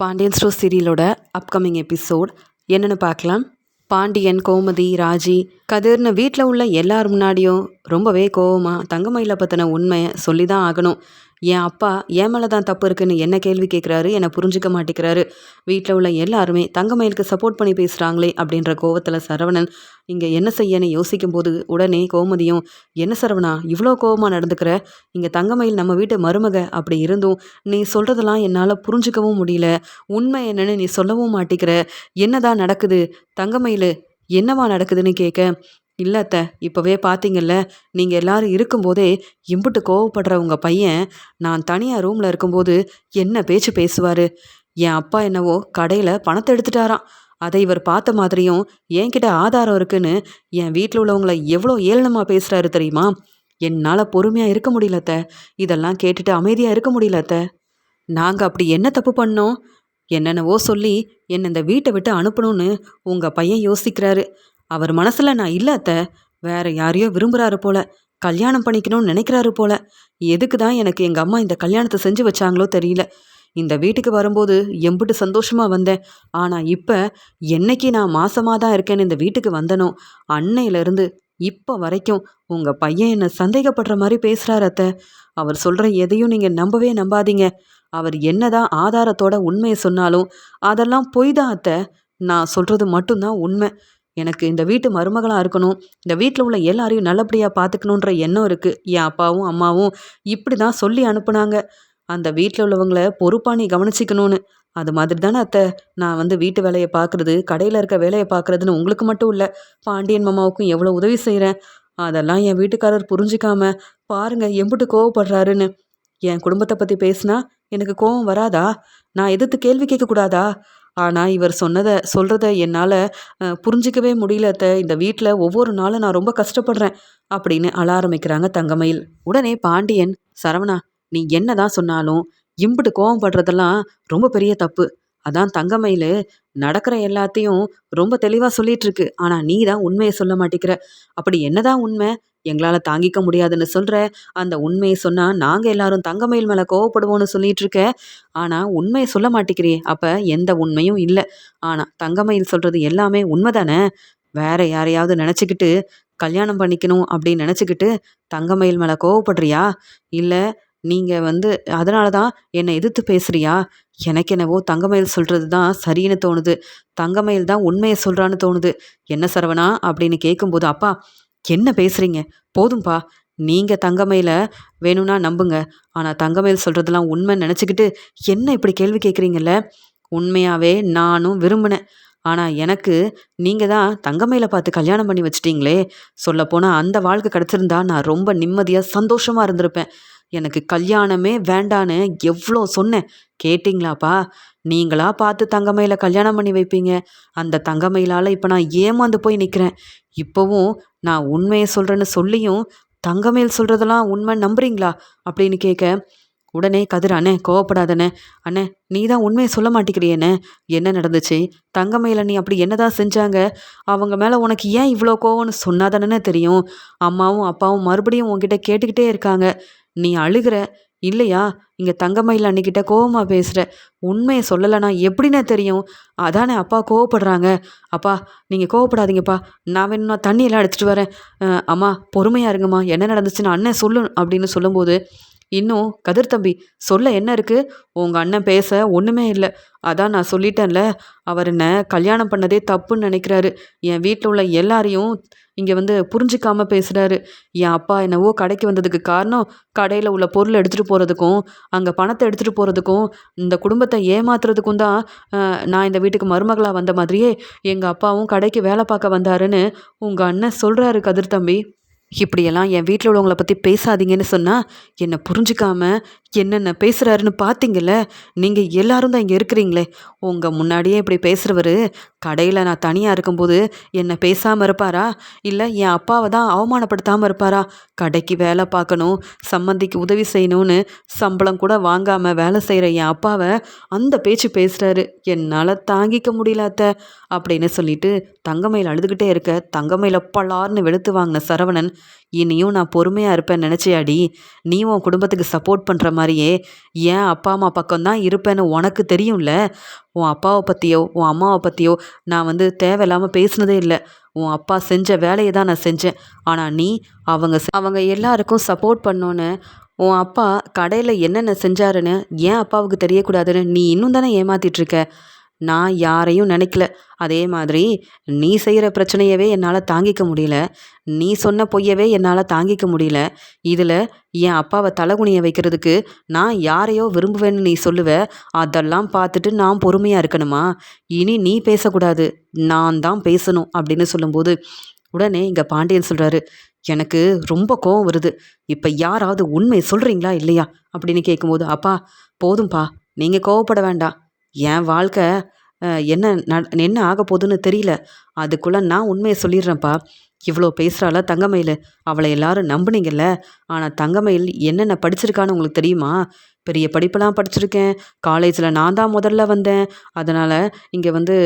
Pandian store சீரியலோட upcoming episode என்னென்னு பார்க்கலாம். பாண்டியன் கோமதி ராஜி கதிர்னு வீட்டில் உள்ள எல்லார் முன்னாடியும் ரொம்பவே கோவமாக தங்கமயில பற்றின உண்மையை சொல்லி தான் ஆகணும். என் அப்பா என் மேலே தான் தப்பு இருக்குன்னு என்ன கேள்வி கேட்குறாரு என்னை புரிஞ்சுக்க மாட்டேங்கிறாரு. வீட்டில் உள்ள எல்லாருமே தங்கமயிலுக்கு சப்போர்ட் பண்ணி பேசுகிறாங்களே அப்படின்ற கோவத்தில் சரவணன் இங்கே என்ன செய்யன்னு யோசிக்கும் போது உடனே கோமதியும் என்ன சரவணா இவ்வளோ கோவமாக நடந்துக்கிற? இங்கே தங்கமயில் நம்ம வீட்டு மருமக அப்படி இருந்தும் நீ சொல்கிறதெல்லாம் என்னால் புரிஞ்சுக்கவும் முடியல. உண்மை என்னன்னு நீ சொல்லவும் மாட்டேங்கிற. என்னதான் நடக்குது? தங்கமயில் என்னவா நடக்குதுன்னு கேட்க இல்லை அத்தை இப்போவே பார்த்தீங்கல்ல நீங்கள் எல்லாரும் இருக்கும்போதே இம்புட்டு கோவப்படுற உங்கள் பையன் நான் தனியாக ரூமில் இருக்கும்போது என்ன பேச்சு பேசுவார்? என் அப்பா என்னவோ கடையில் பணத்தை எடுத்துட்டாராம். அதை இவர் பார்த்த மாதிரியும் என்கிட்ட ஆதாரம் இருக்குன்னு என் வீட்டில் உள்ளவங்கள எவ்வளோ ஏளனமாக பேசுகிறாரு தெரியுமா? என்னால் பொறுமையாக இருக்க முடியலத்த இதெல்லாம் கேட்டுட்டு அமைதியாக இருக்க முடியலத்த நாங்கள் அப்படி என்ன தப்பு பண்ணோம்? என்னென்னவோ சொல்லி என்னை இந்த வீட்டை விட்டு அனுப்பணும்னு உங்கள் பையன் யோசிக்கிறாரு. அவர் மனசில் நான் இல்லை அத்தை. வேற யாரையோ விரும்புகிறாரு போல. கல்யாணம் பண்ணிக்கணும்னு நினைக்கிறாரு போல. எதுக்கு தான் எனக்கு எங்கள் அம்மா இந்த கல்யாணத்தை செஞ்சு வச்சாங்களோ தெரியல. இந்த வீட்டுக்கு வரும்போது எம்பிட்டு சந்தோஷமா வந்தேன். ஆனால் இப்போ என்னைக்கு நான் மாசமாக தான் இருக்கேன்னு இந்த வீட்டுக்கு வந்தனோ அன்னையிலேருந்து இப்போ வரைக்கும் உங்கள் பையன் என்னை சந்தேகப்படுற மாதிரி பேசுகிறாரு அத்தை. அவர் சொல்கிற எதையும் நீங்கள் நம்பவே நம்பாதீங்க. அவர் என்னதான் ஆதாரத்தோட உண்மையை சொன்னாலும் அதெல்லாம் பொய் தான் அத்தை. நான் சொல்கிறது மட்டும்தான் உண்மை. எனக்கு இந்த வீட்டு மருமகளாக இருக்கணும். இந்த வீட்டில் உள்ள எல்லாரையும் நல்லபடியாக பார்த்துக்கணுன்ற எண்ணம் இருக்குது என் அப்பாவும் அம்மாவும் இப்படி தான் சொல்லி அனுப்புனாங்க. அந்த வீட்டில் உள்ளவங்கள பொறுப்பாக நீ கவனிச்சிக்கணும்னு. அது மாதிரி தானே அத்தை. நான் வந்து வீட்டு வேலையை பார்க்குறது கடையில் இருக்க வேலையை பார்க்குறதுன்னு உங்களுக்கு மட்டும் இல்லை பாண்டியன் மாமாவுக்கும் எவ்வளோ உதவி செய்கிறேன் அதெல்லாம் என் வீட்டுக்காரர் புரிஞ்சிக்காம பாருங்கள் எம்பிட்டு கோவப்படுறாருன்னு. என் குடும்பத்தை பற்றி பேசினா எனக்கு கோவம் வராதா? நான் எதிர்த்து கேள்வி கேட்கக்கூடாதா? ஆனால் இவர் சொன்னதை சொல்கிறத என்னால் புரிஞ்சிக்கவே முடியலத்த இந்த வீட்டில் ஒவ்வொரு நாளும் நான் ரொம்ப கஷ்டப்படுறேன் அப்படின்னு அழ ஆரம்பிக்கிறாங்க தங்கமயில். உடனே பாண்டியன் சரவணா நீ என்ன தான் சொன்னாலும் இம்பிட்டு கோவம் படுறதெல்லாம் ரொம்ப பெரிய தப்பு. அதான் தங்கமயில் நடக்கிற எல்லாத்தையும் ரொம்ப தெளிவாக சொல்லிட்டு இருக்கு ஆனால் நீ தான் உண்மையை சொல்ல மாட்டேங்கிற. அப்படி என்னதான் உண்மை? எங்களால் தாங்கிக்க முடியாதுன்னு சொல்கிற அந்த உண்மையை சொன்னால் நாங்கள் எல்லாரும் தங்கமயில் மேலே கோவப்படுவோம்னு சொல்லிட்டு இருக்க ஆனால் உண்மையை சொல்ல மாட்டேங்கிறியே. அப்போ எந்த உண்மையும் இல்லை. ஆனால் தங்கமயில் சொல்கிறது எல்லாமே உண்மை தானே வேற யாரையாவது நினச்சிக்கிட்டு கல்யாணம் பண்ணிக்கணும் அப்படின்னு நினச்சிக்கிட்டு தங்கமயில் மேலே கோவப்படுறியா? இல்லை நீங்கள் வந்து அதனால தான் என்னை எதிர்த்து பேசுகிறியா எனக்கு என்னவோ தங்கமயில் சொல்கிறது தான் சரின்னு தோணுது. தங்கமயில் தான் உண்மையை சொல்கிறான்னு தோணுது. என்ன சரவணா? அப்படின்னு கேட்கும்போது அப்பா என்ன பேசுகிறீங்க போதும்பா. நீங்கள் தங்கமயில வேணும்னா நம்புங்க. ஆனால் தங்கமயில் சொல்கிறதெல்லாம் உண்மைன்னு நினச்சிக்கிட்டு என்ன இப்படி கேள்வி கேட்குறீங்கல்ல உண்மையாகவே நானும் விரும்பினேன். ஆனால் எனக்கு நீங்கள் தான் தங்கமையில் பார்த்து கல்யாணம் பண்ணி வச்சிட்டிங்களே. சொல்லப்போனால் அந்த வாழ்க்கை கிடச்சிருந்தா நான் ரொம்ப நிம்மதியாக சந்தோஷமாக இருந்திருப்பேன். எனக்கு கல்யாணமே வேண்டான்னு எவ்வளோ சொன்னேன். கேட்டிங்களாப்பா? நீங்களா பார்த்து தங்கமயில கல்யாணம் பண்ணி வைப்பீங்க. அந்த தங்கமயிலால் இப்போ நான் ஏமாந்து போய் நிற்கிறேன் இப்போவும் நான் உண்மையை சொல்கிறேன்னு சொல்லியும் தங்கமேல் சொல்கிறதெல்லாம் உண்மை நம்புறீங்களா? அப்படின்னு கேட்க உடனே கதிர் அண்ணே கோவப்படாதண்ணே. அண்ணே நீ தான் உண்மையை சொல்ல மாட்டேங்கிறியண்ணே என்ன நடந்துச்சு? தங்கமையில் நீ அப்படி என்னதான் செஞ்சாங்க? அவங்க மேலே உனக்கு ஏன் இவ்வளோ கோவம்னு சொன்னாதானே தெரியும்? அம்மாவும் அப்பாவும் மறுபடியும் உங்ககிட்ட கேட்டுக்கிட்டே இருக்காங்க. நீ அழுகிற? இல்லையா? இங்கே தங்கமயில் அன்னிக்கிட்ட கோவமாக பேசுகிற உண்மையை சொல்லலைனா எப்படின்னு தெரியும்? அதானே அப்பா கோவப்படுறாங்க. அப்பா நீங்கள் கோவப்படாதீங்கப்பா. நான் வேணும்னா தண்ணியெல்லாம் எடுத்துகிட்டு வரேன். அம்மா பொறுமையாக இருங்கம்மா. என்ன நடந்துச்சுன்னு அண்ணன் சொல்லு அப்படின்னு சொல்லும்போது இன்னும் கதிர் தம்பி சொல்ல என்ன இருக்குது உங்கள் அண்ணன் பேச ஒன்றுமே இல்லை. அதான் நான் சொல்லிட்டேன்ல அவர் என்ன கல்யாணம் பண்ணதே தப்புன்னு நினைக்கிறாரு. என் வீட்டில் உள்ள எல்லாரையும் இங்கே வந்து புரிஞ்சிக்காம பேசுகிறாரு என் அப்பா என்னவோ கடைக்கு வந்ததுக்கு காரணம் கடையில் உள்ள பொருள் எடுத்துகிட்டு போகிறதுக்கும் அங்கே பணத்தை எடுத்துகிட்டு போகிறதுக்கும் இந்த குடும்பத்தை ஏமாத்துறதுக்கும் தான் நான் இந்த வீட்டுக்கு மருமகளாக வந்த மாதிரியே எங்கள் அப்பாவும் கடைக்கு வேலை பார்க்க வந்தாருன்னு உங்கள் அண்ணன் சொல்கிறாரு கதிர் தம்பி. இப்படியெல்லாம் என் வீட்டில் உள்ளவங்கள பற்றி பேசாதீங்கன்னு சொன்னால் என்னை புரிஞ்சுக்காமல் என்னென்ன பேசுகிறாருன்னு பார்த்தீங்கல்ல நீங்கள் எல்லாரும் தான் இங்கே இருக்கிறீங்களே. உங்கள் முன்னாடியே இப்படி பேசுகிறவர் கடையில் நான் தனியாக இருக்கும்போது என்னை பேசாமல் இருப்பாரா? இல்லை என் அப்பாவை தான் அவமானப்படுத்தாமல் இருப்பாரா? கடைக்கு வேலை பார்க்கணும் சம்மந்திக்கு உதவி செய்யணும்னு சம்பளம் கூட வாங்காமல் வேலை செய்கிற என் அப்பாவை அந்த பேச்சு பேசுகிறாரு என்னால் தாங்கிக்க முடியல அத்தை அப்படின்னு சொல்லிட்டு தங்கமையில் அழுதுகிட்டே இருக்க தங்கமயில பலார்னு வெளுத்து வாங்கின சரவணன் இனியும் நான் பொறுமையாக இருப்பேன் நினச்சியாடி? நீ உன் குடும்பத்துக்கு சப்போர்ட் பண்ணுற மாதிரியே ஏன் அப்பா அம்மா பக்கம்தான் இருப்பேன்னு உனக்கு தெரியும்ல? உன் அப்பாவை பற்றியோ உன் அம்மாவை பற்றியோ நான் வந்து தேவையில்லாமல் பேசுனதே இல்லை. உன் அப்பா செஞ்ச வேலையை தான் நான் செஞ்சேன். ஆனால் நீ அவங்க அவங்க எல்லாருக்கும் சப்போர்ட் பண்ணோன்னு உன் அப்பா கடையில் என்னென்ன செஞ்சாருன்னு ஏன் அப்பாவுக்கு தெரியக்கூடாதுன்னு நீ இன்னும் தானே ஏமாத்திட்டு இருக்க? நான் யாரையும் நினைக்கல. அதே மாதிரி நீ செய்கிற பிரச்சனையவே என்னால் தாங்கிக்க முடியல. நீ சொன்ன பொய்யவே என்னால் தாங்கிக்க முடியல. இதில் என் அப்பாவை தலைகுனியை வைக்கிறதுக்கு நான் யாரையோ விரும்புவேன்னு நீ சொல்லுவ. அதெல்லாம் பார்த்துட்டு நான் பொறுமையாக இருக்கணுமா? இனி நீ பேசக்கூடாது. நான் தான் பேசணும் அப்படின்னு சொல்லும்போது உடனே இங்கே பாண்டியன் சொல்கிறாரு எனக்கு ரொம்ப கோவம் வருது. இப்போ யாராவது உண்மை சொல்கிறீங்களா இல்லையா? அப்படின்னு கேட்கும்போது அப்பா போதும்பா. நீங்கள் கோவப்பட வேண்டாம். என் வாழ்க்கை என்ன நட- என்ன ஆக போகுதுன்னு தெரியல. அதுக்குள்ளே நான் உண்மையை சொல்லிடுறேன்ப்பா. இவ்வளோ பேசுகிறாள தங்கமயில். அவளை எல்லாரும் நம்புனீங்கல்ல. ஆனால் தங்கமயில் என்னென்ன படிச்சிருக்கான்னு உங்களுக்கு தெரியுமா? பெரிய படிப்பெல்லாம் படிச்சிருக்கேன். காலேஜில் நான் தான் முதல்ல வந்தேன். அதனால் இங்கே வந்து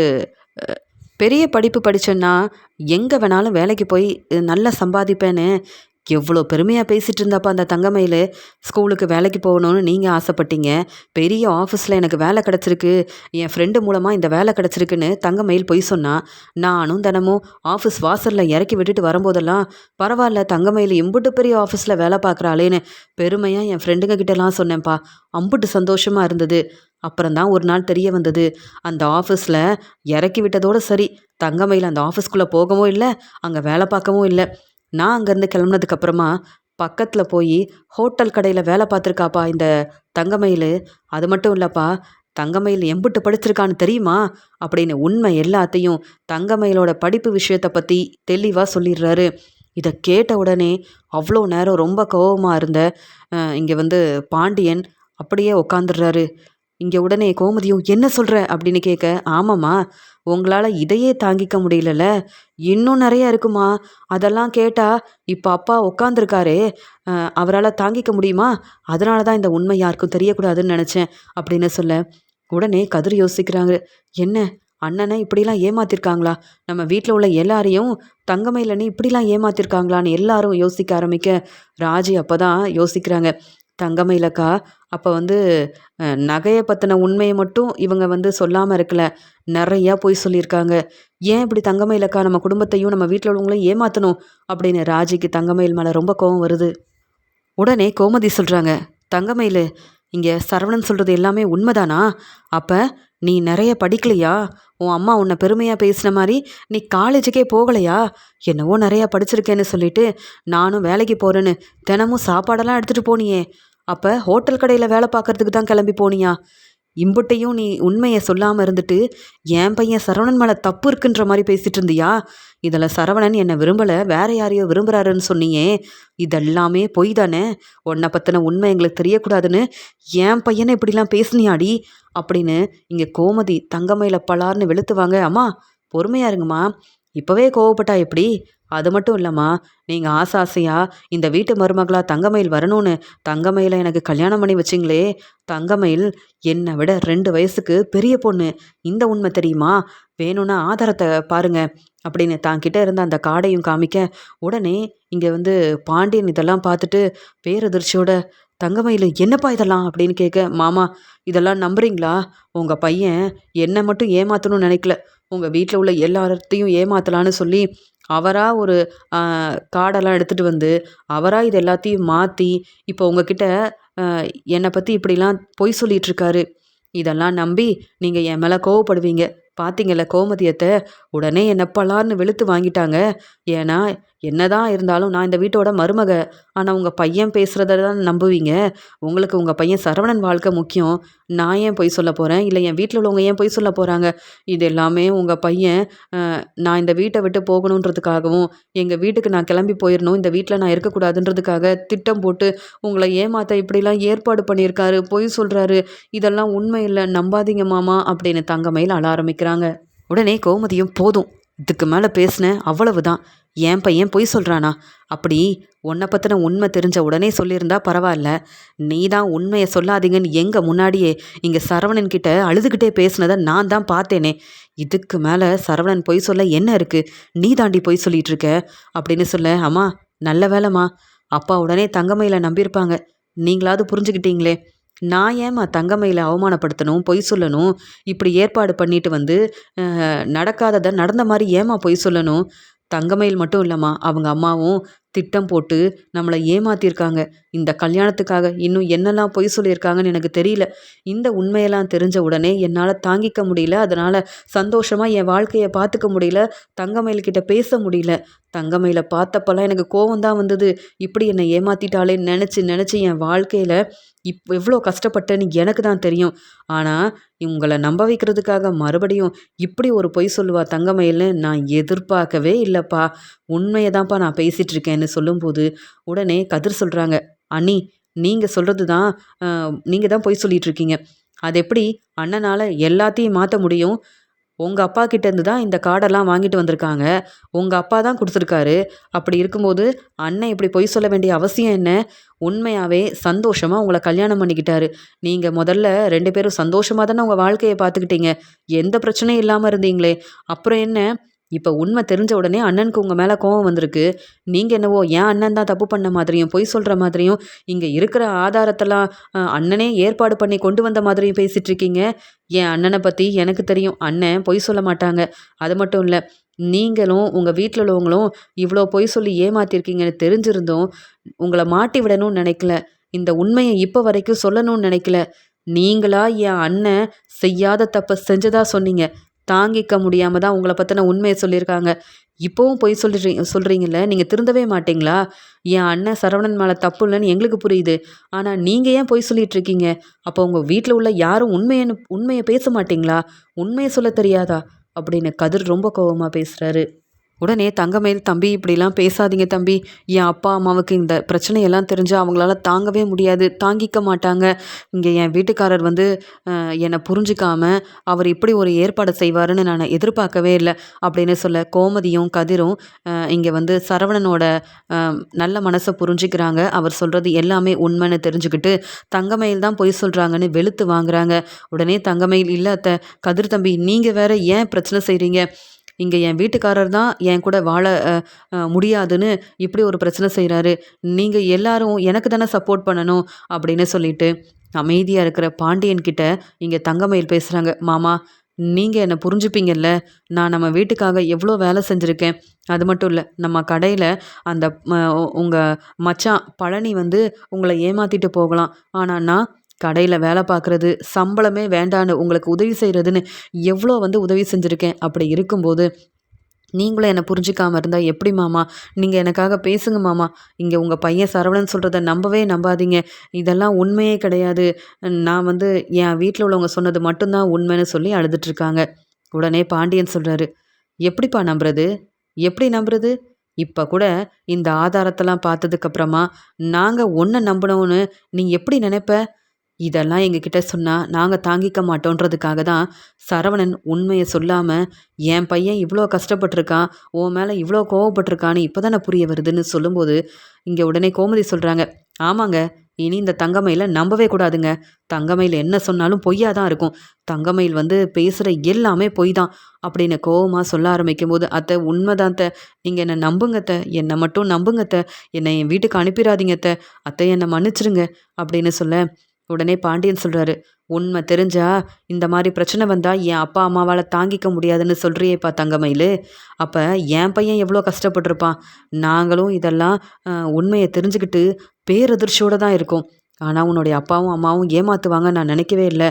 பெரிய படிப்பு படித்தேன்னா எங்கே வேணாலும் வேலைக்கு போய் நல்லா சம்பாதிப்பேன்னு எவ்வளோ பெருமையாக பேசிகிட்டு இருந்தப்போ அந்த தங்கமயில் ஸ்கூலுக்கு வேலைக்கு போகணும்னு நீங்கள் ஆசைப்பட்டீங்க. பெரிய ஆஃபீஸில் எனக்கு வேலை கிடச்சிருக்கு. என் ஃப்ரெண்டு மூலமாக இந்த வேலை கிடச்சிருக்குன்னு தங்கமயில் பொய் சொன்னா நானும் தினமும் ஆஃபீஸ் வாசலில் இறக்கி விட்டுட்டு வரும்போதெல்லாம் பரவாயில்ல தங்கமயில் இம்புட்டு பெரிய ஆஃபீஸில் வேலை பார்க்குறாளேன்னு பெருமையாக என் ஃப்ரெண்டுங்க கிட்டலாம் சொன்னேன்ப்பா. அம்புட்டு சந்தோஷமாக இருந்தது. அப்புறம் தான் ஒரு நாள் தெரிய வந்தது. அந்த ஆஃபீஸில் இறக்கி விட்டதோடு சரி தங்கமயில் அந்த ஆஃபீஸ்க்குள்ளே போகவும் இல்லை அங்கே வேலை பார்க்கவும் இல்லை. நான் அங்கேருந்து கிளம்புனதுக்கு அப்புறமா பக்கத்தில் போய் ஹோட்டல் கடையில் வேலை பார்த்துருக்காப்பா இந்த தங்கமயில். அது மட்டும் இல்லைப்பா தங்கமயில் எம்புட்டு படிச்சிருக்கான்னு தெரியுமா? அப்படின்னு உண்மை எல்லாத்தையும் தங்கமயிலோட படிப்பு விஷயத்தை பற்றி தெளிவாக சொல்லிடுறாரு. இதை கேட்ட உடனே அவ்வளோ நேரம் ரொம்ப கோபமாக இருந்த இங்கே வந்து பாண்டியன் அப்படியே உக்காந்துடுறாரு. இங்கே உடனே கோமதியும் என்ன சொல்கிற அப்படின்னு கேட்க ஆமாம்மா உங்களால் இதையே தாங்கிக்க முடியலல்ல இன்னும் நிறைய இருக்குமா? அதெல்லாம் கேட்டால் இப்போ அப்பா உட்காந்துருக்காரே அவரால் தாங்கிக்க முடியுமா? அதனால தான் இந்த உண்மை யாருக்கும் தெரியக்கூடாதுன்னு நினச்சேன் அப்படின்னு சொல்ல. உடனே கதிர் யோசிக்கிறாங்க என்ன? அண்ணனை இப்படிலாம் ஏமாத்திருக்காங்களா? நம்ம வீட்டில் உள்ள எல்லாரையும் தங்கமயிலன்னு இப்படிலாம் ஏமாத்திருக்காங்களான்னு எல்லாரும் யோசிக்க ஆரம்பிக்க ராஜி அப்போ தான் யோசிக்கிறாங்க. தங்கமயிலக்கா அப்போ வந்து நகையை பற்றின உண்மையை மட்டும் இவங்க வந்து சொல்லாமல் இருக்கல. நிறையா போய் சொல்லியிருக்காங்க. ஏன் இப்படி தங்கமயிலக்கா நம்ம குடும்பத்தையும் நம்ம வீட்டில் உள்ளவங்களையும் ஏமாற்றணும் அப்படின்னு ராஜிக்கு தங்கமயில் மேலே ரொம்ப கோவம் வருது. உடனே கோமதி சொல்கிறாங்க தங்கமயில் இங்கே சரவணன் சொல்கிறது எல்லாமே உண்மைதானா? அப்போ நீ நிறைய படிக்கலையா? உன் அம்மா உன்னை பெருமையாக பேசின மாதிரி நீ காலேஜுக்கே போகலையா? என்னவோ நிறையா படிச்சிருக்கேன்னு சொல்லிட்டு நானும் வேலைக்கு போகிறேன்னு தினமும் சாப்பாடெல்லாம் எடுத்துகிட்டு போனியே. அப்போ ஹோட்டல் கடையில் வேலை பார்க்கறதுக்கு தான் கிளம்பி போனியா? இம்புட்டையும் நீ உண்மையை சொல்லாமல் இருந்துட்டு என் பையன் சரவணன் மேலே தப்பு இருக்குன்ற மாதிரி பேசிட்டு இருந்தியா? இதில் சரவணன் என்னை விரும்பலை வேற யாரையோ விரும்புகிறாருன்னு சொன்னியே. இதெல்லாமே பொய் தானே? உன்னை பற்றின உண்மை எங்களுக்கு தெரியக்கூடாதுன்னு என் பையனை இப்படிலாம் பேசுனியாடி? அப்படின்னு இங்கே கோமதி தங்கமையில் பலார்னு வெளுத்துவாங்க. அம்மா பொறுமையாக இருங்கம்மா. இப்போவே கோவப்பட்டா எப்படி? அது மட்டும் இல்லைம்மா நீங்கள் ஆசை ஆசையாக இந்த வீட்டு மருமகளாக தங்கமயில் வரணும்னு தங்கமயில எனக்கு கல்யாணம் பண்ணி வச்சிங்களே. தங்கமயில் என்னை விட ரெண்டு வயசுக்கு பெரிய பொண்ணு. இந்த உண்மை தெரியுமா? வேணும்னா ஆதாரத்தை பாருங்க அப்படின்னு தான்கிட்ட இருந்த அந்த காடையும் காமிக்க உடனே இங்கே வந்து பாண்டியன் இதெல்லாம் பார்த்துட்டு பேரதிர்ச்சியோட தங்கமயில் என்னப்பா இதெல்லாம்? அப்படின்னு கேட்க மாமா இதெல்லாம் நம்புறீங்களா? உங்கள் பையன் என்னை மட்டும் ஏமாற்றணும்னு நினைக்கல. உங்கள் வீட்டில் உள்ள எல்லாத்தையும் ஏமாத்தலான்னு சொல்லி அவராக ஒரு கார்டெல்லாம் எடுத்துகிட்டு வந்து அவராக இது எல்லாத்தையும் மாற்றி இப்போ உங்ககிட்ட என்னை பற்றி இப்படிலாம் பொய் சொல்லிகிட்ருக்காரு இதெல்லாம் நம்பி நீங்கள் என் மேலே கோவப்படுவீங்க. பார்த்தீங்கல்ல கோமதியத்தை? உடனே என்னை பலார்னு வெளுத்து வாங்கிட்டாங்க. ஏன்னா என்னதான் இருந்தாலும் நான் இந்த வீட்டோட மருமக. ஆனால் உங்கள் பையன் பேசுகிறத தான் நம்புவீங்க. உங்களுக்கு உங்கள் பையன் சரவணன் வாழ்க்கை முக்கியம். நான் ஏன் பொய் சொல்ல போகிறேன் இல்லை என் வீட்டில் உள்ளவங்க ஏன் பொய் சொல்ல போகிறாங்க இது எல்லாமே உங்கள் பையன் நான் இந்த வீட்டை விட்டு போகணுன்றதுக்காகவும் எங்கள் வீட்டுக்கு நான் கிளம்பி போயிடணும் இந்த வீட்டில் நான் இருக்கக்கூடாதுன்றதுக்காக திட்டம் போட்டு உங்களை ஏமாத்த இப்படிலாம் ஏற்பாடு பண்ணியிருக்காரு பொய் சொல்கிறாரு இதெல்லாம் உண்மை இல்லை நம்பாதீங்க மாமா அப்படின்னு தங்கமையில் அழ ஆரம்பிக்கிறாங்க. உடனே கோமதியும் போதும். இதுக்கு மேலே பேசினேன் அவ்வளவுதான். என் பையன் பொய் சொல்கிறானா அப்படி உன்னை பற்றின உண்மை தெரிஞ்ச உடனே சொல்லியிருந்தா பரவாயில்ல. நீ தான் உண்மையை சொல்லாதீங்கன்னு எங்கள் முன்னாடியே இங்கே சரவணன் கிட்ட அழுதுகிட்டே பேசுனதை நான் தான் பார்த்தேனே. இதுக்கு மேலே சரவணன் பொய் சொல்ல என்ன இருக்குது நீ தாண்டி பொய் சொல்லிகிட்டு இருக்க. அப்படின்னு சொல்ல அம்மா நல்ல வேலைம்மா அப்பா உடனே தங்கமயில நம்பியிருப்பாங்க. நீங்களாவது புரிஞ்சுக்கிட்டீங்களே. நான் ஏம்மா தங்கமயில அவமானப்படுத்தணும் பொய் சொல்லணும்? இப்படி ஏற்பாடு பண்ணிட்டு வந்து நடக்காததை நடந்த மாதிரி ஏம்மா பொய் சொல்லணும்? தங்கமயில் மட்டும் இல்லைம்மா அவங்க அம்மாவும் திட்டம் போட்டு நம்மளை ஏமாத்தியிருக்காங்க இந்த கல்யாணத்துக்காக இன்னும் என்னெல்லாம் பொய் சொல்லியிருக்காங்கன்னு எனக்கு தெரியல. இந்த உண்மையெல்லாம் தெரிஞ்ச உடனே என்னால் தாங்கிக்க முடியல. அதனால் சந்தோஷமாக என் வாழ்க்கையை பார்த்துக்க முடியல. தங்கமயில்கிட்ட பேச முடியல. தங்கமயில பார்த்தப்பெல்லாம் எனக்கு கோவம் தான் வந்தது. இப்படி என்னை ஏமாத்திட்டாலே நினச்சி நினச்சி என் வாழ்க்கையில் இப் எவ்வளோ கஷ்டப்பட்டேன்னு எனக்கு தான் தெரியும். ஆனால் இவங்களை நம்ப வைக்கிறதுக்காக மறுபடியும் இப்படி ஒரு பொய் சொல்லுவா தங்கமயில்னு நான் எதிர்பார்க்கவே இல்லைப்பா. உண்மையை தான்ப்பா நான் பேசிகிட்ருக்கேன்னு அப்படின்னு சொல்லும்போது உடனே கதிர் சொல்கிறாங்க அண்ணி நீங்கள் சொல்கிறது தான் நீங்கள் தான் பொய் சொல்லிட்டு இருக்கீங்க. அது எப்படி? அண்ணனால் எல்லாத்தையும் மாற்ற முடியும். உங்கள் அப்பா கிட்டேருந்து தான் இந்த கார்டெல்லாம் வாங்கிட்டு வந்திருக்காங்க. உங்கள் அப்பா தான் கொடுத்துருக்காரு. அப்படி இருக்கும்போது அண்ணன் இப்படி பொய் சொல்ல வேண்டிய அவசியம் என்ன? உண்மையாகவே சந்தோஷமாக உங்களை கல்யாணம் பண்ணிக்கிட்டாரு. நீங்கள் முதல்ல ரெண்டு பேரும் சந்தோஷமாக தானே உங்கள் வாழ்க்கையை பார்த்துக்கிட்டீங்க. எந்த பிரச்சனையும் இல்லாமல் இருந்தீங்களே. அப்புறம் என்ன? இப்போ உண்மை தெரிஞ்ச உடனே அண்ணனுக்கு உங்கள் மேலே கோவம் வந்திருக்கு. நீங்கள் என்னவோ என் அண்ணன் தான் தப்பு பண்ண மாதிரியும் பொய் சொல்கிற மாதிரியும் இங்கே இருக்கிற ஆதாரத்தெல்லாம் அண்ணனே ஏற்பாடு பண்ணி கொண்டு வந்த மாதிரியும் பேசிகிட்ருக்கீங்க என் அண்ணனை பற்றி எனக்கு தெரியும். அண்ணன் பொய் சொல்ல மாட்டாங்க. அது மட்டும் இல்லை நீங்களும் உங்கள் வீட்டில் உள்ளவங்களும் இவ்வளோ பொய் சொல்லி ஏமாத்திருக்கீங்கன்னு தெரிஞ்சிருந்தும் உங்களை மாட்டி விடணும்னு நினைக்கல. இந்த உண்மையை இப்போ வரைக்கும் சொல்லணும்னு நினைக்கல. நீங்களா என் அண்ணன் செய்யாத தப்பை செஞ்சதா சொன்னீங்க. தாங்கிக்க முடியாமல் தான் உங்களை பற்றின உண்மையை சொல்லியிருக்காங்க இப்போவும் பொய் சொல்றீங்க சொல்கிறீங்கள நீங்கள் திருந்தவே மாட்டீங்களா? என் அண்ணன் சரவணன் மேலே தப்பு இல்லைன்னு எங்களுக்கு புரியுது. ஆனால் நீங்கள் ஏன் பொய் சொல்லிட்டு இருக்கீங்க? அப்போ உங்கள் வீட்டில் உள்ள யாரும் உண்மையை உண்மையை பேச மாட்டீங்களா? உண்மையை சொல்ல தெரியாதா? அப்படின்னு கதிர் ரொம்ப கோவமாக பேசுகிறாரு உடனே தங்கமேல் தம்பி இப்படிலாம் பேசாதீங்க தம்பி. என் அப்பா அம்மாவுக்கு இந்த பிரச்சனையெல்லாம் தெரிஞ்சு அவங்களால தாங்கவே முடியாது தாங்கிக்க மாட்டாங்க. இங்கே என் வீட்டுக்காரர் வந்து என்னை புரிஞ்சுக்காம அவர் இப்படி ஒரு ஏற்பாடு செய்வாருன்னு நான் எதிர்பார்க்கவே இல்லை அப்படின்னு சொல்ல கோமதியும் கதிரும் இங்கே வந்து சரவணனோட நல்ல மனசை புரிஞ்சுக்கிறாங்க. அவர் சொல்கிறது எல்லாமே உண்மைன்னு தெரிஞ்சுக்கிட்டு தங்கமயில் தான் பொய் சொல்கிறாங்கன்னு வெளுத்து வாங்குறாங்க. உடனே தங்கமயில் இல்லை அத்தை. கதிர் தம்பி நீங்கள் வேற ஏன் பிரச்சனை செய்கிறீங்க இங்கே என் வீட்டுக்காரர் தான் என் கூட வாழ முடியாதுன்னு இப்படி ஒரு பிரச்சனை செய்கிறாரு நீங்கள் எல்லாரும் எனக்கு தானே சப்போர்ட் பண்ணணும் அப்படின்னு சொல்லிட்டு அமைதியாக இருக்கிற பாண்டியன் கிட்ட இங்கே தங்கமயில் பேசுகிறாங்க மாமா நீங்கள் என்னை புரிஞ்சுப்பீங்கல்ல? நான் நம்ம வீட்டுக்காக எவ்வளோ வேலை செஞ்சுருக்கேன். அது மட்டும் இல்லை நம்ம கடையில் அந்த உங்கள் மச்சான் பழனி வந்து உங்களை ஏமாற்றிட்டு போகலாம். ஆனால் நான் கடையில் வேலை பார்க்குறது சம்பளமே வேண்டான்னு உங்களுக்கு உதவி செய்கிறதுன்னு எவ்வளோ வந்து உதவி செஞ்சுருக்கேன். அப்படி இருக்கும்போது நீங்களும் என்னை புரிஞ்சுக்காம இருந்தால் எப்படி மாமா? நீங்கள் எனக்காக பேசுங்க மாமா. இங்கே உங்கள் பையன் சரவணன் சொல்கிறத நம்பவே நம்பாதீங்க. இதெல்லாம் உண்மையே கிடையாது. நான் வந்து என் வீட்டில் உள்ளவங்க சொன்னது மட்டும்தான் உண்மைன்னு சொல்லி அழுதுட்ருக்காங்க உடனே பாண்டியன் சொல்கிறாரு எப்படிப்பா நம்புறது? எப்படி நம்புறது? இப்போ கூட இந்த ஆதாரத்தெல்லாம் பார்த்ததுக்கப்புறமா நாங்கள் ஒன்றை நம்பினோன்னு நீ எப்படி நினைப்ப? இதெல்லாம் எங்ககிட்ட சொன்னால் நாங்கள் தாங்கிக்க மாட்டோன்றதுக்காக தான் சரவணன் உண்மையை சொல்லாமல் என் பையன் இவ்வளோ கஷ்டப்பட்டிருக்கான் உன் மேலே இவ்வளோ கோவப்பட்டிருக்கான்னு இப்போ தானே புரிய வருதுன்னு சொல்லும்போது இங்கே உடனே கோமதி சொல்கிறாங்க ஆமாங்க இனி இந்த தங்கமயில நம்பவே கூடாதுங்க. தங்கமயில் என்ன சொன்னாலும் பொய்யா தான் இருக்கும். தங்கமயில் வந்து பேசுகிற எல்லாமே பொய் தான். அப்படின்னு கோவமாக சொல்ல ஆரம்பிக்கும் போது அத்தை உண்மைதான் அத்தை. நீங்கள் என்னை நம்புங்கத்த என்னை மட்டும் நம்புங்கத்த என்னை என் வீட்டுக்கு அனுப்பிடாதீங்கத்த அத்தை என்னை மன்னிச்சிருங்க. அப்படின்னு சொல்ல உடனே பாண்டியன் சொல்கிறாரு உண்மை தெரிஞ்சா இந்த மாதிரி பிரச்சனை வந்தால் என் அப்பா அம்மாவால் தாங்கிக்க முடியாதுன்னு சொல்கிறியேப்பா தங்கமயில். அப்போ என் பையன் எவ்வளோ கஷ்டப்பட்டிருப்பான்? நாங்களும் இதெல்லாம் உண்மையை தெரிஞ்சுக்கிட்டு பேரதிர்ச்சியோடு தான் இருக்கோம். ஆனால் உன்னுடைய அப்பாவும் அம்மாவும் ஏமாத்துவாங்க நான் நினைக்கவே இல்லை.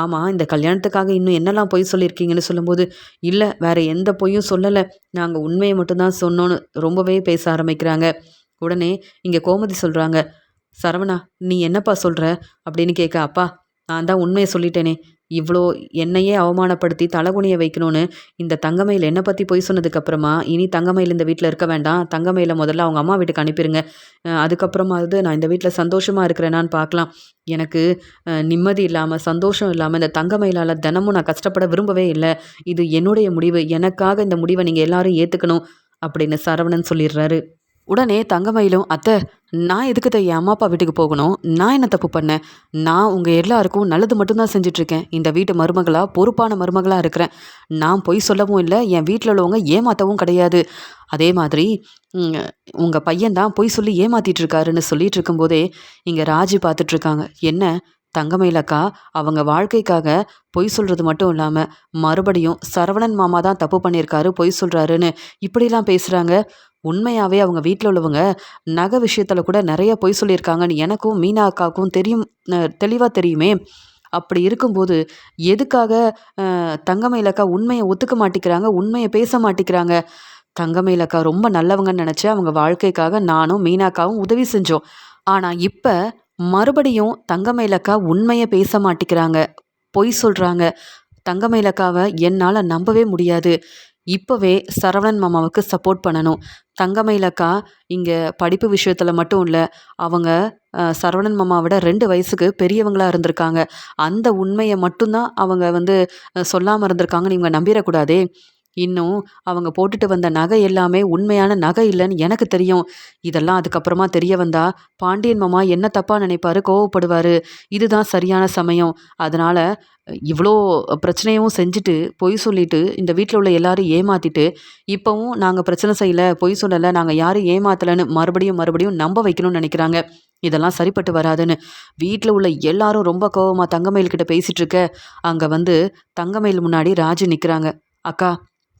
ஆமாம் இந்த கல்யாணத்துக்காக இன்னும் என்னெல்லாம் பொய் சொல்லியிருக்கீங்கன்னு சொல்லும்போது இல்லை வேற எந்த பொய்யும் சொல்லலை. நாங்கள் உண்மையை மட்டும்தான் சொன்னோன்னு ரொம்பவே பேச ஆரம்பிக்கிறாங்க. உடனே இங்கே கோமதி சொல்கிறாங்க சரவணா நீ என்னப்பா சொல்கிற அப்படின்னு கேட்க அப்பா நான் தான் உண்மையை சொல்லிட்டேனே. இவ்வளோ என்னையே அவமானப்படுத்தி தலகுனிய வைக்கணும்னு இந்த தங்கமயில் என்னை பற்றி பொய் சொன்னதுக்கப்புறமா இனி தங்கமயில் இந்த வீட்டில் இருக்க வேண்டாம். தங்கமயில முதல்ல அவங்க அம்மா வீட்டுக்கு அனுப்பிடுங்க அதுக்கப்புறமாவது நான் இந்த வீட்டில் சந்தோஷமாக இருக்கிறேனான்னு பார்க்கலாம் எனக்கு நிம்மதி இல்லாமல் சந்தோஷம் இல்லாமல் இந்த தங்கமயிலால் தினமும் நான் கஷ்டப்பட விரும்பவே இல்லை. இது என்னுடைய முடிவு. எனக்காக இந்த முடிவை நீங்கள் எல்லாரும் ஏற்றுக்கணும் அப்படின்னு சரவணன் சொல்லிடுறாரு. உடனே தங்கமயிலும் அத்தை நான் எதுக்குத்த என் அம்மா அப்பா வீட்டுக்கு போகணும்? நான் என்ன தப்பு பண்ணேன்? நான் உங்கள் எல்லாருக்கும் நல்லது மட்டும்தான் செஞ்சிட்ருக்கேன். இந்த வீட்டு மருமகளாக பொறுப்பான மருமகளாக இருக்கிறேன். நான் பொய் சொல்லவும் இல்லை என் வீட்டில் உள்ளவங்க ஏமாற்றவும் கிடையாது. அதே மாதிரி உங்கள் பையன்தான் பொய் சொல்லி ஏமாற்றிட்டு இருக்காருன்னு சொல்லிட்டு இருக்கும்போதே இங்கே ராஜி பார்த்துட்ருக்காங்க என்ன? தங்கமயிலக்கா அவங்க வாழ்க்கைக்காக பொய் சொல்கிறது மட்டும் இல்லாமல் மறுபடியும் சரவணன் மாமா தான் தப்பு பண்ணியிருக்காரு பொய் சொல்கிறாருன்னு இப்படிலாம் பேசுகிறாங்க உண்மையாகவே அவங்க வீட்டில் உள்ளவங்க நகை விஷயத்தில் கூட நிறைய பொய் சொல்லியிருக்காங்கன்னு எனக்கும் மீனா அக்காவுக்கும் தெரியும் தெளிவாக தெரியுமே. அப்படி இருக்கும்போது எதுக்காக தங்கமயிலக்கா உண்மையை ஒத்துக்க மாட்டேங்கிறாங்க உண்மையை பேச மாட்டேங்கிறாங்க? தங்கமயிலக்கா ரொம்ப நல்லவங்கன்னு நினச்சி அவங்க வாழ்க்கைக்காக நானும் மீனாக்காவும் உதவி செஞ்சோம். ஆனால் இப்போ மறுபடியும் தங்கமயிலக்கா உண்மையை பேச மாட்டேங்கிறாங்க பொய் சொல்கிறாங்க தங்கமயிலக்காவை என்னால் நம்பவே முடியாது. இப்போவே சரவணன் மாமாவுக்கு சப்போர்ட் பண்ணணும். தங்கமயிலக்கா இங்கே படிப்பு விஷயத்தில் மட்டும் இல்லை அவங்க சரவணன் மாமா விட ரெண்டு வயசுக்கு பெரியவங்களாக இருந்திருக்காங்க. அந்த உண்மையை மட்டும்தான் அவங்க வந்து சொல்லாமல் இருந்திருக்காங்கன்னு இவங்க நம்பிடக்கூடாதே இன்னும் அவங்க போட்டுட்டு வந்த நகை எல்லாமே உண்மையான நகை இல்லைன்னு எனக்கு தெரியும். இதெல்லாம் அதுக்கப்புறமா தெரிய வந்தா பாண்டியன் மாமா என்ன தப்பாக நினைப்பாரு கோவப்படுவார். இதுதான் சரியான சமயம். அதனால் இவ்வளோ பிரச்சனையும் செஞ்சுட்டு பொய் சொல்லிட்டு இந்த வீட்டில் உள்ள எல்லாரும் ஏமாற்றிட்டு இப்போவும் நாங்கள் பிரச்சனை செய்யலை பொய் சொல்லலை நாங்கள் யாரும் ஏமாத்தலைன்னு மறுபடியும் மறுபடியும் நம்ப வைக்கணும்னு நினைக்கிறாங்க. இதெல்லாம் சரிப்பட்டு வராதுன்னு. வீட்டில் உள்ள எல்லாரும் ரொம்ப கோவமாக தங்கமயில் கிட்ட பேசிகிட்டு இருக்க அங்கே வந்து தங்கமயில் முன்னாடி ராஜு நிற்கிறாங்க அக்கா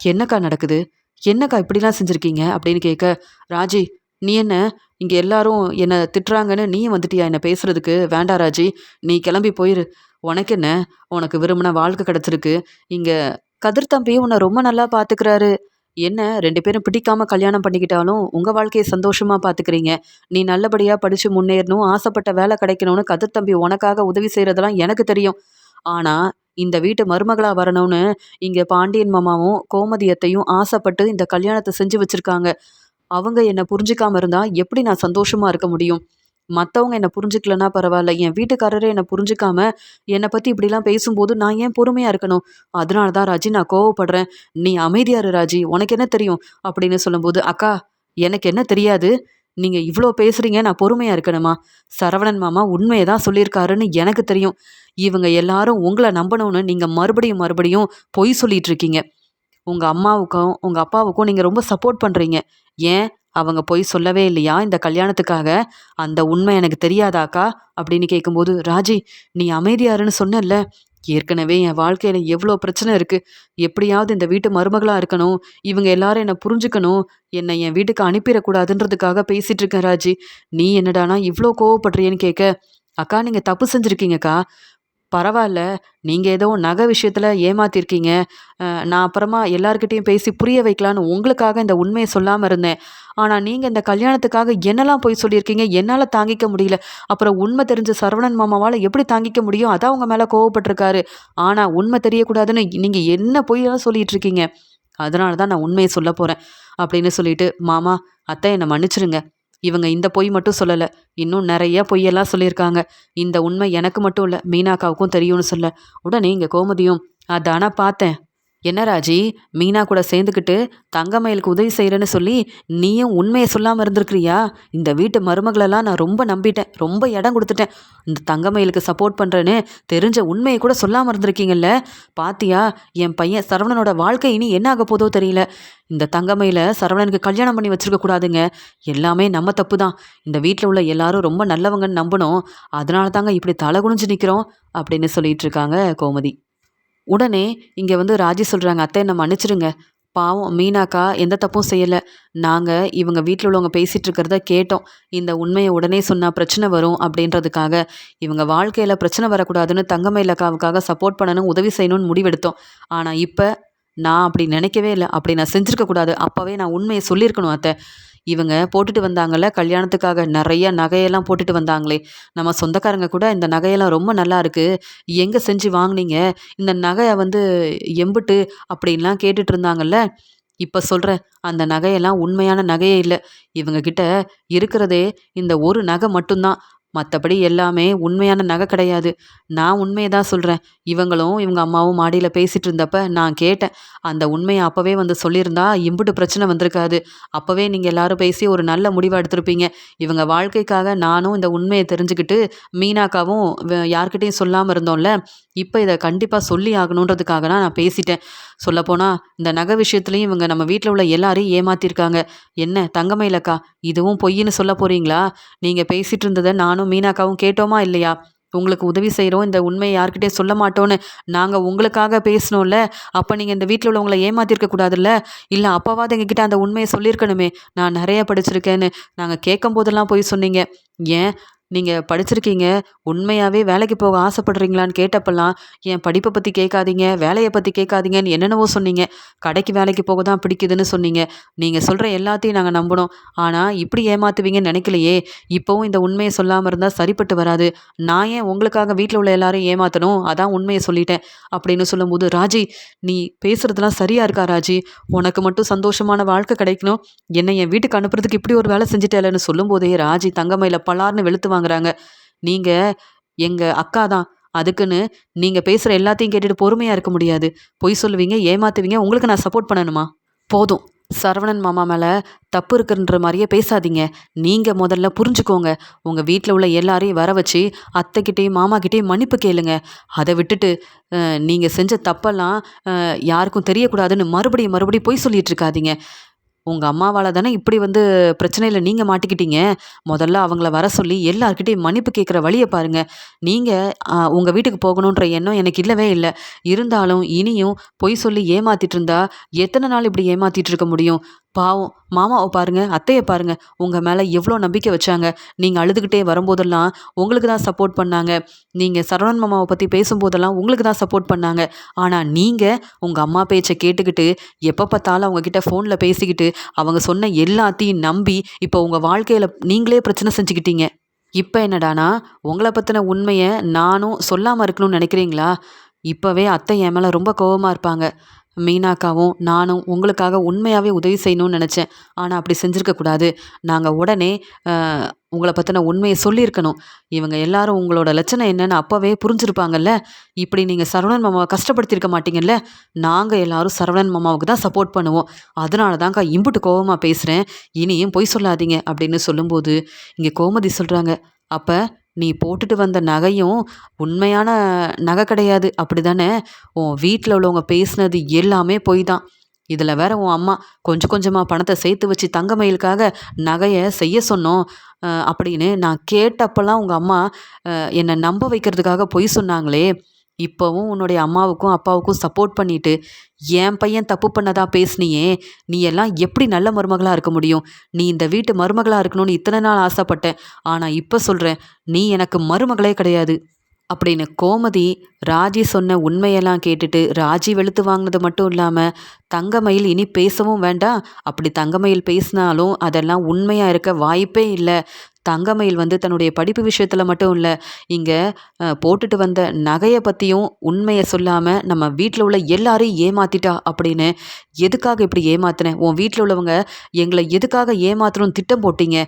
என்னக்கா நடக்குது? என்னக்கா இப்படிலாம் செஞ்சுருக்கீங்க? அப்படின்னு கேட்க ராஜி நீ என்ன? இங்கே எல்லாரும் என்னை திட்டுறாங்கன்னு நீயும் வந்துட்டியா என்னை பேசுறதுக்கு? வேண்டா ராஜி நீ கிளம்பி போயிரு. உனக்கு என்ன? உனக்கு விரும்பின வாழ்க்கை கிடச்சிருக்கு. இங்கே கதிர் தம்பி உன்னை ரொம்ப நல்லா பார்த்துக்கிறாரு என்ன ரெண்டு பேரும் பிடிக்காம கல்யாணம் பண்ணிக்கிட்டாலும் உங்கள் வாழ்க்கையை சந்தோஷமாக பார்த்துக்கிறீங்க நீ நல்லபடியாக படித்து முன்னேறணும் ஆசைப்பட்ட வேலை கிடைக்கணும்னு கதிர் தம்பி உனக்காக உதவி செய்கிறதெல்லாம் எனக்கு தெரியும். ஆனால் இந்த வீட்டு மருமகளா வரணும்னு இங்கே பாண்டியன் மாமாவும் கோமதியத்தையும் ஆசைப்பட்டு இந்த கல்யாணத்தை செஞ்சு வச்சுருக்காங்க. அவங்க என்னை புரிஞ்சுக்காம இருந்தால் எப்படி நான் சந்தோஷமாக இருக்க முடியும்? மற்றவங்க என்னை புரிஞ்சுக்கலன்னா பரவாயில்ல. என் வீட்டுக்காரரே என்னை புரிஞ்சுக்காம என்னை பற்றி இப்படிலாம் பேசும்போது நான் ஏன் பொறுமையாக இருக்கணும்? அதனால தான் ராஜி நான் கோவப்படுறேன். நீ அமைதியாரு ராஜி. உனக்கு என்ன தெரியும்? அப்படின்னு சொல்லும்போது அக்கா எனக்கு என்ன தெரியாது? நீங்கள் இவ்வளோ பேசுகிறீங்க நான் பொறுமையாக இருக்கணுமா? சரவணன் மாமா உண்மையை தான் சொல்லியிருக்காருன்னு எனக்கு தெரியும். இவங்க எல்லாரும் உங்களை நம்பணும்னு நீங்கள் மறுபடியும் மறுபடியும் பொய் சொல்லிட்டு இருக்கீங்க உங்கள் அம்மாவுக்கும் உங்கள் அப்பாவுக்கும் நீங்கள் ரொம்ப சப்போர்ட் பண்ணுறீங்க ஏன்? அவங்க பொய் சொல்லவே இல்லையா இந்த கல்யாணத்துக்காக? அந்த உண்மை எனக்கு தெரியாதாக்கா? அப்படின்னு கேட்கும்போது ராஜி நீ அமைதியாருன்னு சொன்னல ஏற்கனவே என் வாழ்க்கையில் எவ்வளோ பிரச்சனை இருக்குது எப்படியாவது இந்த வீட்டு மருமகளாக இருக்கணும். இவங்க எல்லாரும் என்னை புரிஞ்சுக்கணும். என்னை என் வீட்டுக்கு அனுப்பிடக்கூடாதுன்றதுக்காக பேசிகிட்டு இருக்கேன் ராஜி. நீ என்னடானா இவ்வளோ கோவப்படுறியன்னு கேட்க அக்கா நீங்கள் தப்பு செஞ்சுருக்கீங்கக்கா. பரவாயில்ல. நீங்கள் ஏதோ நகை விஷயத்தில் ஏமாத்திருக்கீங்க. நான் அப்புறமா எல்லாருக்கிட்டேயும் பேசி புரிய வைக்கலான்னு உங்களுக்காக இந்த உண்மையை சொல்லாமல் இருந்தேன். ஆனால் நீங்கள் இந்த கல்யாணத்துக்காக என்னெல்லாம் போய் சொல்லியிருக்கீங்க? என்னால் தாங்கிக்க முடியல. அப்புறம் உண்மை தெரிஞ்ச சரவணன் மாமாவால் எப்படி தாங்கிக்க முடியும்? அதான் உங்கள் மேலே கோவப்பட்டிருக்காரு. ஆனால் உண்மை தெரியக்கூடாதுன்னு நீங்கள் என்ன பொய்யெல்லாம் சொல்லிட்டு இருக்கீங்க அதனால தான் நான் உண்மையை சொல்ல போகிறேன் அப்படின்னு சொல்லிட்டு மாமா அத்தை என்னை மன்னிச்சிருங்க. இவங்க இந்த பொய் மட்டும் சொல்லலை. இன்னும் நிறைய பொய்யெல்லாம் சொல்லியிருக்காங்க. இந்த உண்மை எனக்கு மட்டும் இல்லை மீனாக்காவுக்கும் தெரியும்னு சொல்ல. உடனே இங்கே கோமதியும் அதானா பார்த்தேன். என்ன ராஜி மீனா கூட சேர்ந்துக்கிட்டு தங்கமயிலுக்கு உதவி செய்கிறேன்னு சொல்லி நீயும் உண்மையை சொல்லாமல் இருந்திருக்கிறியா? இந்த வீட்டு மருமகளெல்லாம் நான் ரொம்ப நம்பிட்டேன் ரொம்ப இடம் கொடுத்துட்டேன். இந்த தங்கமயிலுக்கு சப்போர்ட் பண்ணுறேன்னு தெரிஞ்ச உண்மையை கூட சொல்லாமல் இருந்திருக்கீங்கல்ல? பாத்தியா என் பையன் சரவணனோட வாழ்க்கை இனி என்ன ஆக போதோ தெரியல. இந்த தங்கமயில சரவணனுக்கு கல்யாணம் பண்ணி வச்சுருக்க கூடாதுங்க. எல்லாமே நம்ம தப்பு தான் இந்த வீட்டில் உள்ள எல்லாரும் ரொம்ப நல்லவங்கன்னு நம்பணும். அதனால தாங்க இப்படி தலை குனிஞ்சு நிற்கிறோம் அப்படின்னு சொல்லிட்டு இருக்காங்க கோமதி. உடனே இங்கே வந்து ராஜி சொல்கிறாங்க அத்தை என்னை மன்னிச்சிடுங்க. பாவம் மீனாக்கா எந்த தப்பும் செய்யலை. நாங்கள் இவங்க வீட்டில் உள்ளவங்க பேசிகிட்டு இருக்கிறத கேட்டோம். இந்த உண்மையை உடனே சொன்னால் பிரச்சனை வரும் அப்படின்றதுக்காக இவங்க வாழ்க்கையில் பிரச்சனை வரக்கூடாதுன்னு தங்கமயிலக்காவுக்காக சப்போர்ட் பண்ணணும் உதவி செய்யணும்னு முடிவெடுத்தோம். ஆனால் இப்போ நான் அப்படி நினைக்கவே இல்லை. அப்படி நான் செஞ்சுருக்கக்கூடாது. அப்போவே நான் உண்மையை சொல்லியிருக்கணும் அத்தை. இவங்க போட்டுட்டு வந்தாங்கல்ல கல்யாணத்துக்காக நிறைய நகையெல்லாம் போட்டுட்டு வந்தாங்களே. நம்ம சொந்தக்காரங்க கூட இந்த நகையெல்லாம் ரொம்ப நல்லா இருக்குது எங்கே செஞ்சு வாங்கினீங்க? இந்த நகையை வந்து எம்பிட்டு அப்படின்லாம் கேட்டுட்டு இருந்தாங்கல்ல. இப்போ சொல்கிறேன் அந்த நகையெல்லாம் உண்மையான நகையே இல்லை. இவங்க கிட்ட இருக்கிறதே இந்த ஒரு நகை மட்டும்தான். மற்றபடி எல்லாமே உண்மையான நகை கிடையாது. நான் உண்மையை தான் சொல்கிறேன் இவங்களும் இவங்க அம்மாவும் மாடியில் பேசிகிட்டு இருந்தப்ப நான் கேட்டேன். அந்த உண்மையை அப்போவே வந்து சொல்லியிருந்தா இம்புட்டு பிரச்சனை வந்திருக்காது. அப்போவே நீங்கள் எல்லாரும் பேசி ஒரு நல்ல முடிவை எடுத்திருப்பீங்க. இவங்க வாழ்க்கைக்காக நானும் இந்த உண்மையை தெரிஞ்சுக்கிட்டு மீனாக்காவும் யார்கிட்டையும் சொல்லாமல் இருந்தோம்ல இப்போ இதை கண்டிப்பாக சொல்லி ஆகணுன்றதுக்காக தான் நான் பேசிட்டேன். சொல்லப்போனால் இந்த நகை விஷயத்துலையும் இவங்க நம்ம வீட்டில் உள்ள எல்லாரையும் ஏமாத்திருக்காங்க. என்ன தங்கமயிலக்கா இதுவும் பொய்ன்னு சொல்ல போகிறீங்களா நீங்கள் பேசிகிட்டு இருந்ததை நானும் மீனாக்காவும் கேட்டோமா இல்லையா? உங்களுக்கு உதவி செய்கிறோம் இந்த உண்மையை யார்கிட்டயும் சொல்ல மாட்டோன்னு நாங்கள் உங்களுக்காக பேசினோம்ல. அப்போ நீங்கள் இந்த வீட்டில் உள்ளவங்களை ஏமாத்திருக்க கூடாதுல்ல? இல்லை அப்போவாது எங்ககிட்ட அந்த உண்மையை சொல்லியிருக்கணுமே? நான் நிறைய படிச்சிருக்கேன்னு நாங்கள் கேட்கும் போதெல்லாம் போய் சொன்னீங்க. ஏன்? நீங்கள் படிச்சிருக்கீங்க உண்மையாகவே வேலைக்கு போக ஆசைப்படுறீங்களான்னு கேட்டப்பெல்லாம் என் படிப்பை பற்றி கேட்காதீங்க வேலையை பற்றி கேட்காதீங்கன்னு என்னென்னவோ சொன்னீங்க. கடைக்கு வேலைக்கு போக தான் பிடிக்குதுன்னு சொன்னீங்க. நீங்கள் சொல்கிற எல்லாத்தையும் நாங்கள் நம்பினோம். ஆனால் இப்படி ஏமாத்துவீங்கன்னு நினைக்கலையே. இப்போவும் இந்த உண்மையை சொல்லாமல் இருந்தால் சரிப்பட்டு வராது. நான் ஏன் உங்களுக்காக வீட்டில் உள்ள எல்லாரையும் ஏமாற்றணும் அதான் உண்மையை சொல்லிட்டேன். அப்படின்னு சொல்லும்போது ராஜி நீ பேசுகிறதுலாம் சரியாக இருக்கா ராஜி? உனக்கு மட்டும் சந்தோஷமான வாழ்க்கை கிடைக்கணும். என்னை என் வீட்டுக்கு அனுப்புறதுக்கு இப்படி ஒரு வேலை செஞ்சுட்டேலன்னு சொல்லும்போதே ராஜி தங்கமையில் பலார்னு வெளுத்து வாங்குறாங்க. நீங்கள் எங்கள் அக்கா தான். அதுக்குன்னு நீங்கள் பேசுகிற எல்லாத்தையும் கேட்டுட்டு பொறுமையாக இருக்க முடியாது. பொய் சொல்லுவீங்க ஏமாத்துவீங்க உங்களுக்கு நான் சப்போர்ட் பண்ணணுமா? போதும். சரவணன் மாமா மேலே தப்பு இருக்குன்ற மாதிரியே பேசாதீங்க. நீங்கள் முதல்ல புரிஞ்சுக்கோங்க. உங்கள் வீட்டில் உள்ள எல்லாரையும் வர வச்சு அத்தைக்கிட்டேயும் மாமாக்கிட்டேயும் மன்னிப்பு கேளுங்க. அதை விட்டுட்டு நீங்கள் செஞ்ச தப்பெல்லாம் யாருக்கும் தெரியக்கூடாதுன்னு மறுபடியும் மறுபடியும் பொய் சொல்லிட்டு இருக்காதீங்க. உங்கள் அம்மாவால் தானே இப்படி வந்து பிரச்சனையில் நீங்கள் மாட்டிக்கிட்டீங்க? முதல்ல அவங்கள வர சொல்லி எல்லாருக்கிட்டையும் மன்னிப்பு கேட்குற வழியை பாருங்கள் நீங்கள் உங்கள் வீட்டுக்கு போகணுன்ற எண்ணம் எனக்கு இல்லவே இல்லை. இருந்தாலும் இனியும் பொய் சொல்லி ஏமாத்திட்டு இருந்தா எத்தனை நாள் இப்படி ஏமாத்திட்டு இருக்க முடியும்? பாவம். மாமாவை பாருங்க அத்தையை பாருங்க. உங்கள் மேலே எவ்வளோ நம்பிக்கை வச்சாங்க. நீங்கள் அழுதுகிட்டே வரும்போதெல்லாம் உங்களுக்கு தான் சப்போர்ட் பண்ணாங்க. நீங்கள் சரவணன் மாமாவை பற்றி பேசும்போதெல்லாம் உங்களுக்கு தான் சப்போர்ட் பண்ணாங்க. ஆனால் நீங்கள் உங்கள் அம்மா பேச்சை கேட்டுக்கிட்டு எப்போ பார்த்தாலும் அவங்கக்கிட்ட ஃபோனில் பேசிக்கிட்டு அவங்க சொன்ன எல்லாத்தையும் நம்பி இப்போ உங்கள் வாழ்க்கையில் நீங்களே பிரச்சனை செஞ்சுக்கிட்டீங்க. இப்போ என்னடானா உங்களை பற்றின உண்மையை நானும் சொல்லாமல் இருக்கணும்னு நினைக்கிறீங்களா? இப்போவே அத்தை என் மேலே ரொம்ப கோவமாக இருப்பாங்க. மீனாக்காவும் நானும் உங்களுக்காக உண்மையாகவே உதவி செய்யணும்னு நினச்சேன். ஆனால் அப்படி செஞ்சுருக்கக்கூடாது நாங்கள் உடனே உங்களை பற்றின உண்மையை சொல்லியிருக்கணும். இவங்க எல்லாரும் உங்களோட லட்சணம் என்னன்னு அப்போவே புரிஞ்சிருப்பாங்கல்ல? இப்படி நீங்கள் சரவணன் மாமாவை கஷ்டப்படுத்தியிருக்க மாட்டீங்கல்ல? நாங்கள் எல்லாரும் சரவணன் மாமாவுக்கு தான் சப்போர்ட் பண்ணுவோம். அதனால தான்க்கா இம்புட்டு கோபமாக பேசுகிறேன் இனியும் பொய் சொல்லாதீங்க அப்படின்னு சொல்லும்போது இங்கே கோமதி சொல்கிறாங்க அப்போ நீ போட்டுட்டு வந்த நகையும் உண்மையான நகை கிடையாது. அப்படி தானே உன் வீட்டில் உள்ளவங்க பேசுனது எல்லாமே பொய் தான் இதில் வேற உன் அம்மா கொஞ்சம் கொஞ்சமாக பணத்தை சேர்த்து வச்சு தங்கமயிலுக்காக நகையை செய்ய சொன்னோம். அப்படின்னு நான் கேட்டப்பெல்லாம் உங்கள் அம்மா என்னை நம்ப வைக்கிறதுக்காக பொய் சொன்னாங்களே. இப்போவும் உன்னுடைய அம்மாவுக்கும் அப்பாவுக்கும் சப்போர்ட் பண்ணிட்டு என் பையன் தப்பு பண்ணதா பேசுனியே நீ எல்லாம் எப்படி நல்ல மருமகளாக இருக்க முடியும்? நீ இந்த வீட்டு மருமகளாக இருக்கணும்னு இத்தனை நாள் ஆசைப்பட்டேன். ஆனால் இப்போ சொல்கிறேன் நீ எனக்கு மருமகளே கிடையாது. அப்படின்னு கோமதி ராஜி சொன்ன உண்மையெல்லாம் கேட்டுட்டு ராஜி வெளுத்து வாங்கினது மட்டும் இல்லாமல் தங்கமயில் இனி பேசவும் வேண்டாம். அப்படி தங்கமயில் பேசினாலும் அதெல்லாம் உண்மையாக இருக்க வாய்ப்பே இல்லை. தங்கமயில் வந்து தன்னுடைய படிப்பு விஷயத்தில் மட்டும் இல்லை இங்கே போட்டுட்டு வந்த நகையை பற்றியும் உண்மையை சொல்லாமல் நம்ம வீட்டில் உள்ள எல்லாரையும் ஏமாத்திட்டா அப்படின்னு எதுக்காக இப்படி ஏமாத்தினேன் உன் வீட்டில் உள்ளவங்க எங்களை எதுக்காக ஏமாத்தணும்னு திட்டம் போட்டீங்க?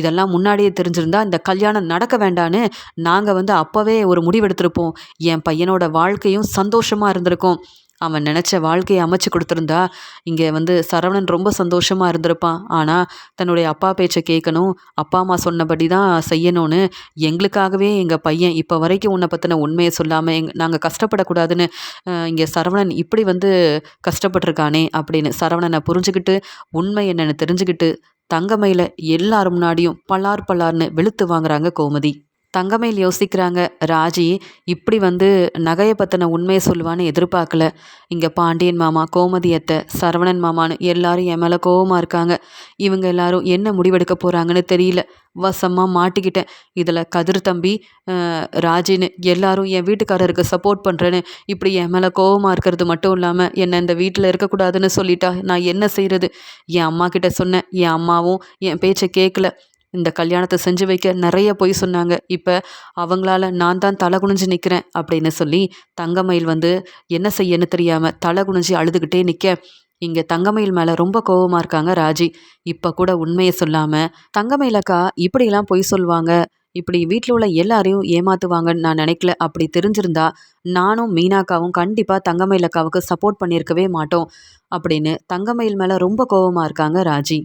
இதெல்லாம் முன்னாடியே தெரிஞ்சிருந்தா இந்த கல்யாணம் நடக்க வேண்டான்னு நாங்கள் வந்து அப்போவே ஒரு முடிவெடுத்திருப்போம். என் பையனோட வாழ்க்கையும் சந்தோஷமாக இருந்திருக்கும். அவன் நினச்ச வாழ்க்கையை அமைச்சு கொடுத்துருந்தா இங்கே வந்து சரவணன் ரொம்ப சந்தோஷமாக இருந்திருப்பான். ஆனால் தன்னுடைய அப்பா பேச்சை கேட்கணும் அப்பா அம்மா சொன்னபடி தான் செய்யணும்னு எங்களுக்காகவே எங்கள் பையன் இப்போ வரைக்கும் உன்னை பற்றின உண்மையை சொல்லாமல் எங் நாங்கள் கஷ்டப்படக்கூடாதுன்னு இங்கே சரவணன் இப்படி வந்து கஷ்டப்பட்டிருக்கானே அப்படின்னு சரவணனை புரிஞ்சுக்கிட்டு உண்மை என்னென்னு தெரிஞ்சுக்கிட்டு தங்கமையில் எல்லாரும் முன்னாடியும் பல்லார் பல்லார்னு வெளுத்து வாங்குறாங்க கோமதி. தங்கமயில் யோசிக்கிறாங்க ராஜி இப்படி வந்து நகையை பற்றின உண்மையை சொல்லுவான்னு எதிர்பார்க்கல. இங்கே பாண்டியன் மாமா கோமதி அத்தை சரவணன் மாமான்னு எல்லாரும் என் மேலே கோவமாக இருக்காங்க. இவங்க எல்லாரும் என்ன முடிவெடுக்க போகிறாங்கன்னு தெரியல. வசமாக மாட்டிக்கிட்டேன். இதில் கதிர் தம்பி ராஜின்னு எல்லாரும் என் வீட்டுக்காரருக்கு சப்போர்ட் பண்ணுறேன்னு இப்படி என் மேலே கோவமாக இருக்கிறது மட்டும் இல்லாமல் என்னை இந்த வீட்டில் இருக்கக்கூடாதுன்னு சொல்லிட்டா நான் என்ன செய்கிறது என் அம்மா கிட்ட சொன்னேன். என் அம்மாவும் என் பேச்சை கேட்கல இந்த கல்யாணத்தை செஞ்சு வைக்க நிறைய பொய் சொன்னாங்க. இப்போ அவங்களால நான் தான் தலை குனிஞ்சு நிற்கிறேன் அப்படின்னு சொல்லி தங்கமயில் வந்து என்ன செய்யன்னு தெரியாமல் தலை குனிஞ்சு அழுதுகிட்டே நிற்க இங்கே தங்கமயில் மேலே ரொம்ப கோவமாக இருக்காங்க ராஜி. இப்போ கூட உண்மையை சொல்லாமல் தங்கமயிலக்கா இப்படிலாம் பொய் சொல்லுவாங்க. இப்படி வீட்டில் உள்ள எல்லாரையும் ஏமாத்துவாங்கன்னு நான் நினைக்கல. அப்படி தெரிஞ்சிருந்தா நானும் மீனாக்காவும் கண்டிப்பாக தங்கமயில் அக்காவுக்கு சப்போர்ட் பண்ணியிருக்கவே மாட்டோம். அப்படின்னு தங்கமயில் மேலே ரொம்ப கோவமாக இருக்காங்க ராஜி.